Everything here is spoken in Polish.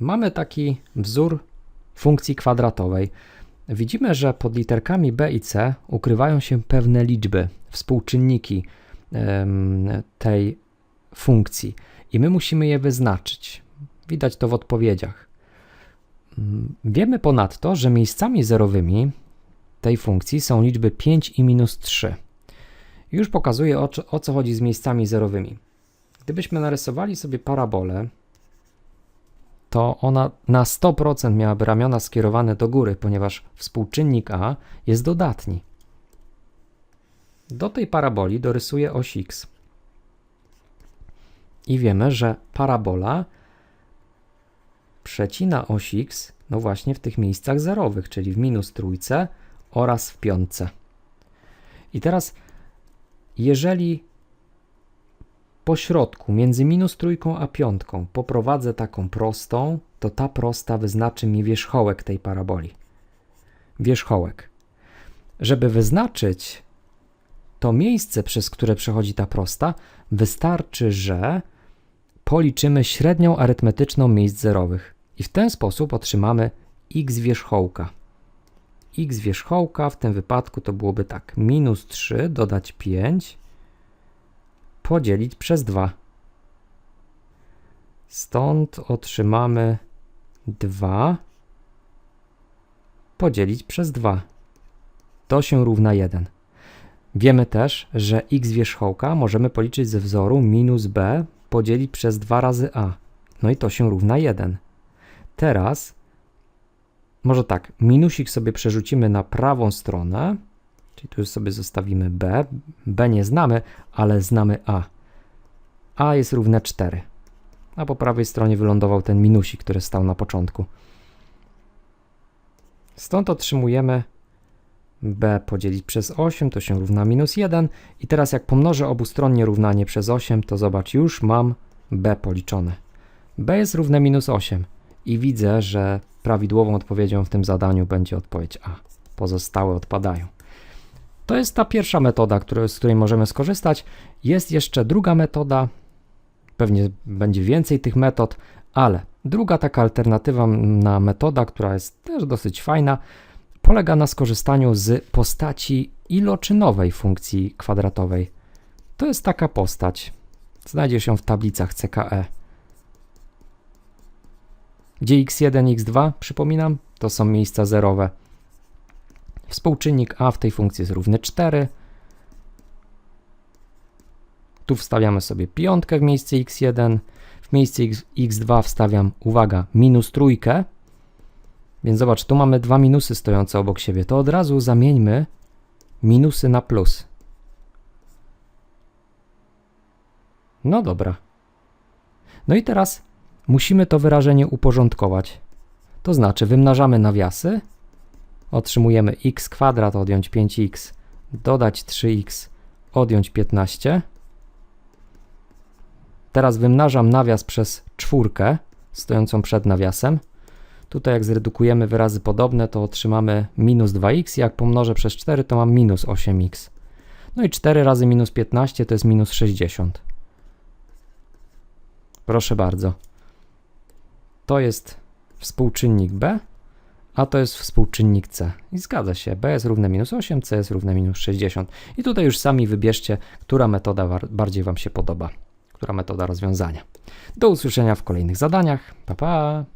mamy taki wzór funkcji kwadratowej. Widzimy, że pod literkami b i c ukrywają się pewne liczby, współczynniki tej funkcji i my musimy je wyznaczyć. Widać to w odpowiedziach. Mm, Wiemy ponadto, że miejscami zerowymi tej funkcji są liczby 5 i minus 3. Już pokazuję o, o co chodzi z miejscami zerowymi. Gdybyśmy narysowali sobie parabolę, to ona na 100% miałaby ramiona skierowane do góry, ponieważ współczynnik a jest dodatni. Do tej paraboli dorysuję oś x. I wiemy, że parabola przecina oś x, no właśnie w tych miejscach zerowych, czyli w minus trójce oraz w piątce. I teraz, jeżeli po środku między minus trójką a piątką poprowadzę taką prostą, to ta prosta wyznaczy mi wierzchołek tej paraboli. Wierzchołek. Żeby wyznaczyć to miejsce, przez które przechodzi ta prosta, wystarczy, że policzymy średnią arytmetyczną miejsc zerowych. I w ten sposób otrzymamy x wierzchołka. x wierzchołka w tym wypadku to byłoby tak: minus 3 dodać 5 podzielić przez 2. Stąd otrzymamy 2 podzielić przez 2. To się równa 1. Wiemy też, że x wierzchołka możemy policzyć ze wzoru minus b podzielić przez 2 razy a. No i to się równa 1. Teraz, może tak, minusik sobie przerzucimy na prawą stronę, czyli tu już sobie zostawimy b. b nie znamy, ale znamy a. a jest równe 4. A po prawej stronie wylądował ten minusik, który stał na początku. Stąd otrzymujemy b podzielić przez 8, to się równa minus 1. I teraz jak pomnożę obustronnie równanie przez 8, to zobacz, już mam b policzone. b jest równe minus 8 i widzę, że prawidłową odpowiedzią w tym zadaniu będzie odpowiedź A. Pozostałe odpadają. To jest ta pierwsza metoda, który, z której możemy skorzystać. Jest jeszcze druga metoda, pewnie będzie więcej tych metod, ale druga taka alternatywna metoda, która jest też dosyć fajna, polega na skorzystaniu z postaci iloczynowej funkcji kwadratowej. To jest taka postać. Znajdzie się w tablicach CKE. Gdzie x1, x2, przypominam, to są miejsca zerowe. Współczynnik a w tej funkcji jest równy 4. Tu wstawiamy sobie piątkę w miejsce x1. W miejsce x, x2 wstawiam, uwaga, minus trójkę. Więc zobacz, tu mamy dwa minusy stojące obok siebie. To od razu zamieńmy minusy na plus. No dobra. No i teraz musimy to wyrażenie uporządkować. To znaczy wymnażamy nawiasy, otrzymujemy x kwadrat odjąć 5x, dodać 3x, odjąć 15. Teraz wymnażam nawias przez czwórkę stojącą przed nawiasem. Tutaj jak zredukujemy wyrazy podobne, to otrzymamy minus 2x. Jak pomnożę przez 4, to mam minus 8x. No i 4 razy minus 15 to jest minus 60. Proszę bardzo. To jest współczynnik b, a to jest współczynnik c. I zgadza się, b jest równe minus 8, c jest równe minus 60. I tutaj już sami wybierzcie, która metoda bardziej Wam się podoba, która metoda rozwiązania. Do usłyszenia w kolejnych zadaniach. Pa, pa!